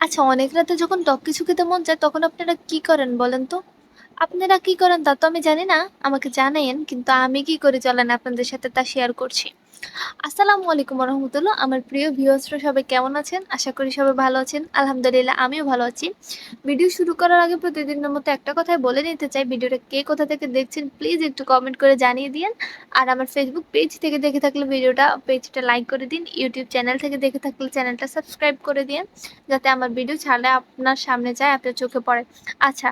আচ্ছা অনেক রাতে যখন টক কিছু খেতে মন যায়, তখন আপনারা কি করেন বলেন তো? আপনারা কি করেন তা তো আমি জানি না। আমাকে জানাইন কিন্তু আমি কি করে চলেন আপনাদের সাথে তা শেয়ার করছি। আসসালামু আলাইকুম ওয়া আমার প্রিয় ভিউয়ার্সরা সবাই কেমন আছেন? আশা করি সবাই ভালো আছেন। আলহামদুলিল্লাহ আমিও ভালো আছি। ভিডিও শুরু করার আগে প্রতিদিনের মতো একটা কথাই বলে নিতে চাই, ভিডিওটা কে কোথা থেকে দেখছেন প্লিজ একটু কমেন্ট করে জানিয়ে দিয়েন। আর আমার ফেসবুক পেজ থেকে দেখে থাকলে ভিডিওটা পেজটা লাইক করে দিন। ইউটিউব চ্যানেল থেকে দেখে থাকলে চ্যানেলটা সাবস্ক্রাইব করে দিন যাতে আমার ভিডিও ছাড়লে আপনার সামনে যায়, আপনার চোখে পড়ে। আচ্ছা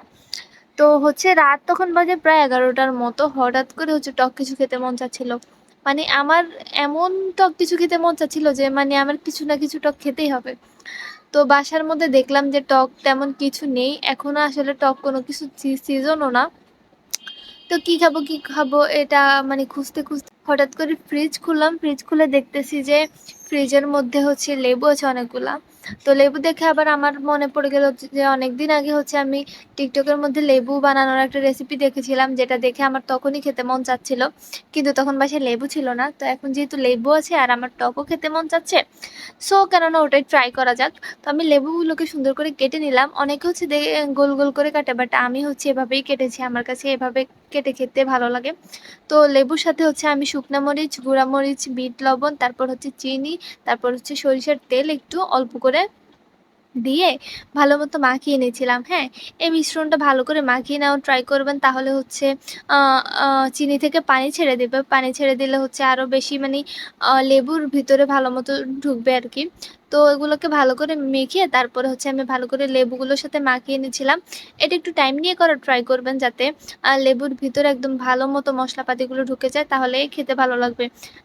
তো হচ্ছে রাত তখন বাজে প্রায় এগারোটার মতো হঠাৎ করে হচ্ছে টক কিছু খেতে মন চাচ্ছিল মানে আমার এমন টক কিছু খেতে মন চাচ্ছিল যে মানে আমার কিছু না কিছু টক খেতেই হবে। তো বাসার মধ্যে দেখলাম যে টক তেমন কিছু নেই। এখনও আসলে টক কোনো কিছু সিজনও না। তো কি খাব কি খাব, এটা মানে খুঁজতে খুঁজতে হঠাৎ করে ফ্রিজ খুললাম। ফ্রিজ খুলে দেখতেছি যে ফ্রিজের মধ্যে হচ্ছে লেবু আছে অনেকগুলা। তো লেবু দেখে আবার আমার মনে পড়ে গেল যে অনেক দিন আগে হচ্ছে আমি টিকটকের মধ্যে লেবু বানানোর একটা রেসিপি দেখেছিলাম, যেটা দেখে আমার তখনই খেতে মন চাচ্ছিল। কিন্তু তখন বাসায় লেবু ছিল না। তো এখন যেহেতু লেবু আছে আর আমার টকও খেতে মন চাচ্ছে সো কেননা ওটাই ট্রাই করা যাক। তো আমি লেবুগুলোকে সুন্দর করে কেটে নিলাম। অনেকে হচ্ছে গোল গোল করে কাটে বাট আমি হচ্ছে এভাবেই কেটেছি। আমার কাছে এভাবে কেটে খেতে ভালো লাগে। তো লেবুর সাথে হচ্ছে আমি শুকনা মরিচ, গুঁড়া মরিচ, বিট, লবণ, তারপর হচ্ছে চিনি তারপর হচ্ছে সরিষার তেল একটু অল্প করে দিয়ে ভালো মতো মাখিয়ে নিয়েছিলাম হ্যাঁ। এই মিশ্রণটা ভালো করে মাখিয়ে নেওয়ার ট্রাই করবেন, তাহলে হচ্ছে চিনি থেকে পানি ছেড়ে দেবে। পানি ছেড়ে দিলে হচ্ছে আরও বেশি মানে লেবুর ভিতরে ভালো মতো ঢুকবে আর কি। তো এগুলোকে ভালো করে মেখে তারপরে হচ্ছে আমি ভালো করে লেবুগুলোর সাথে মাখিয়ে নিয়েছিলাম। এটা একটু টাইম নিয়ে করার ট্রাই করবেন যাতে লেবুর ভিতরে একদম ভালো মতো মশলাপাতিগুলো ঢুকে যায়, তাহলে খেতে ভালো লাগবে।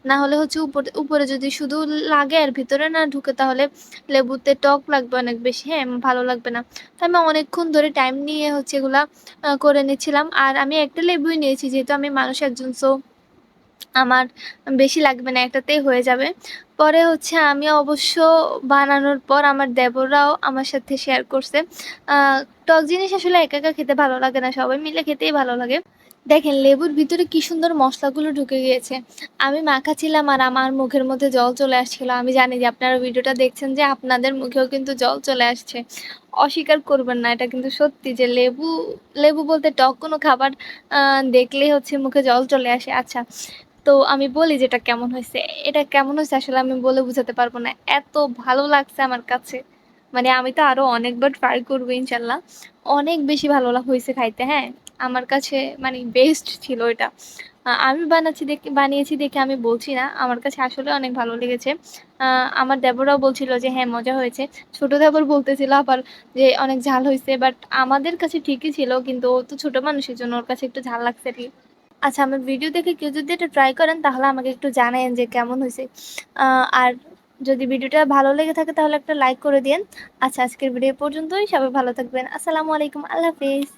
না হলে হচ্ছে উপরে উপরে যদি শুধু লাগে আর ভিতরে না ঢুকে, তাহলে লেবুতে টক লাগবে অনেক বেশি হ্যাঁ ভালো লাগবে না। তো আমি অনেকক্ষণ ধরে টাইম নিয়ে হচ্ছে এগুলা করে নিয়েছিলাম আর আমি একটা লেবুই নিয়েছি, যেহেতু আমি মানুষ একজন সো আমার বেশি লাগবে না, একটাতেই হয়ে যাবে। পরে হচ্ছে আমি অবশ্য বানানোর পর আমার দেবররাও আমার সাথে শেয়ার করছে। টক জিনিস আসলে একা একা খেতে ভালো লাগে না, সবাই মিলে খেতেই ভালো লাগে। দেখেন, লেবুর ভিতরে কি সুন্দর মশলাগুলো ঢুকে গিয়েছে। আমি মাখাছিলাম আর আমার মুখের মধ্যে জল চলে আসছিল। আমি জানি যে আপনারা ভিডিওটা দেখছেন যে আপনাদের মুখেও কিন্তু জল চলে আসছে। অস্বীকার করবেন না, এটা কিন্তু সত্যি যে লেবু লেবু বলতে টক কোনো খাবার দেখলেই হচ্ছে মুখে জল চলে আসে। আচ্ছা তো আমি বলি যে এটা কেমন হয়েছে। এটা কেমন হয়েছে আসলে আমি বলে বুঝাতে পারব না। এত ভালো লাগছে আমার কাছে। মানে আমি তো আরও অনেকবার ট্রাই করব ইনশাল্লাহ। অনেক বেশি ভালো হয়েছে খাইতে হ্যাঁ? আমার কাছে মানে বেস্ট ছিল এটা। আমি বানাচ্ছি দেখে বানিয়েছি দেখে আমি বলছি না। আমার কাছে আসলে অনেক ভালো লেগেছে। আমার দেবরাও বলছিল যে হ্যাঁ মজা হয়েছে। ছোট দেবর বলতেছিল আবার যে, অনেক ঝাল হয়েছে। বাট আমাদের কাছে ঠিকই ছিল, কিন্তু ও তো ছোটো মানুষের জন্য ওর কাছে একটু ঝাল লাগছে আর কি। আচ্ছা আমার ভিডিও দেখে কেউ যদি এটা ট্রাই করেন, তাহলে আমাকে একটু জানায়েন যে কেমন হয়েছে। আর যদি ভিডিওটা ভালো লেগে থাকে, তাহলে একটা লাইক করে দিন আচ্ছা আজকের ভিডিও পর্যন্তই। সবাই ভালো থাকবেন। আসসালামু আলাইকুম। আল্লাহ হাফিজ।